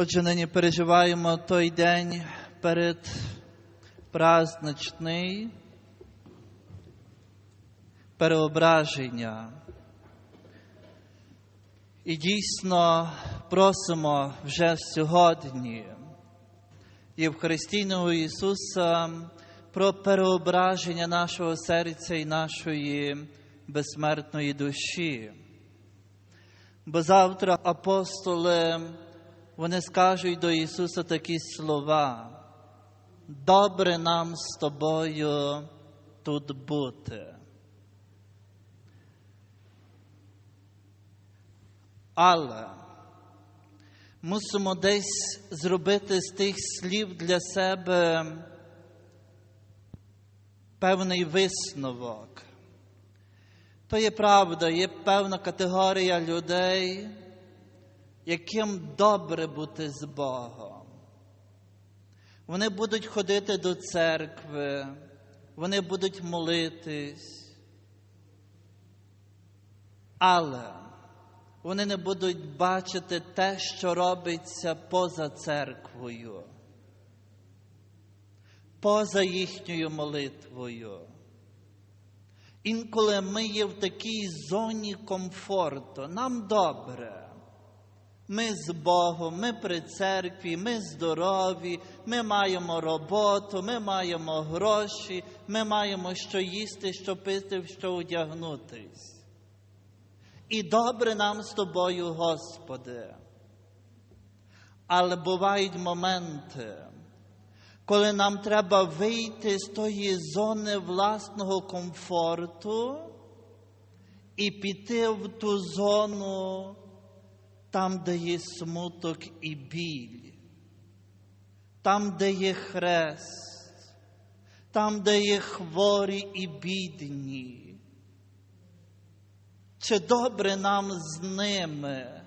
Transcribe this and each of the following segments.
Отже, нині переживаємо той день перед праздничний переображення. І дійсно просимо вже сьогодні Євхаристійного Ісуса про переображення нашого серця і нашої безсмертної душі. Бо завтра апостоли вони скажуть до Ісуса такі слова. Добре нам з тобою тут бути. Але мусимо десь зробити з тих слів для себе певний висновок. То є правда, є певна категорія людей, яким добре бути з Богом. Вони будуть ходити до церкви, вони будуть молитись, але вони не будуть бачити те, що робиться поза церквою, поза їхньою молитвою. Інколи ми є в такій зоні комфорту, нам добре. Ми з Богом, ми при церкві, ми здорові, ми маємо роботу, ми маємо гроші, ми маємо що їсти, що пити, що одягнутись. І добре нам з тобою, Господи. Але бувають моменти, коли нам треба вийти з тої зони власного комфорту і піти в ту зону там, де є смуток і біль, там, де є хрест, там, де є хворі і бідні. Чи добре нам з ними?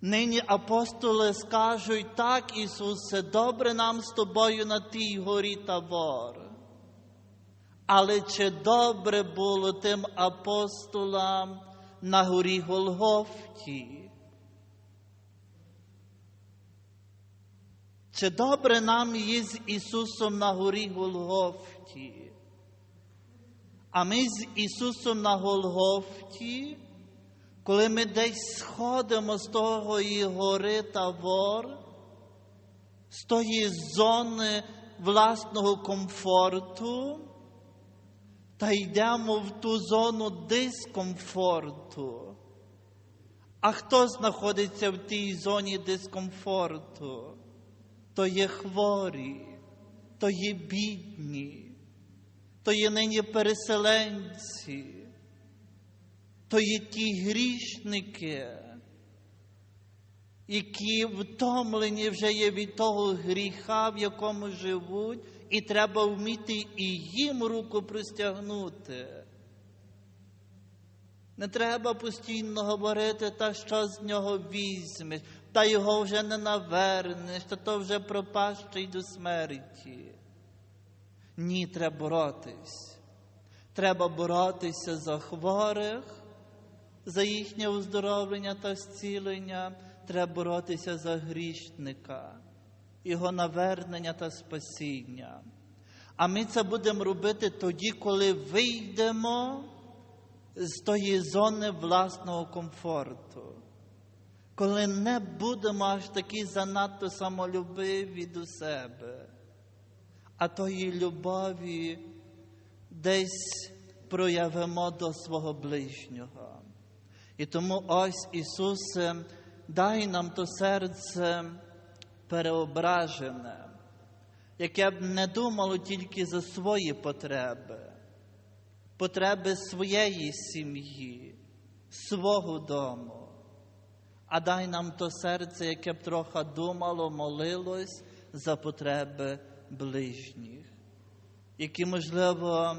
Нині апостоли скажуть так, Ісусе, добре нам з тобою на тій горі Тавор. Але чи добре було тим апостолам на горі Голгофті? Чи добре нам є з Ісусом на горі Голгофті? А ми з Ісусом на Голгофті, коли ми десь сходимо з того і гори Тавор, з тої зони власного комфорту, та йдемо в ту зону дискомфорту. А хто знаходиться в тій зоні дискомфорту? То є хворі, то є бідні, то є нині переселенці, то є ті грішники, які втомлені вже є від того гріха, в якому живуть, і треба вміти і їм руку простягнути. Не треба постійно говорити, та що з нього візьмеш, та його вже не навернеш, та то вже пропащий до смерті. Ні, треба боротись. Треба боротися за хворих, за їхнє оздоровлення та зцілення, треба боротися за грішника, його навернення та спасіння. А ми це будемо робити тоді, коли вийдемо з тої зони власного комфорту, коли не будемо аж такі занадто самолюбиві до себе, а тої любові десь проявимо до свого ближнього. І тому ось Ісусе, дай нам то серце переображене, яке б не думало тільки за свої потреби, потреби своєї сім'ї, свого дому. А дай нам то серце, яке б трохи думало, молилось за потреби ближніх, які, можливо,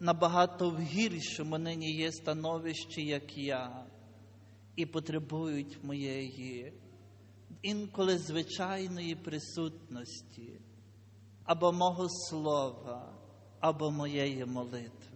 набагато в гіршому нині є становищі, як я, і потребують моєї інколи звичайної присутності або мого слова, або моєї молитви.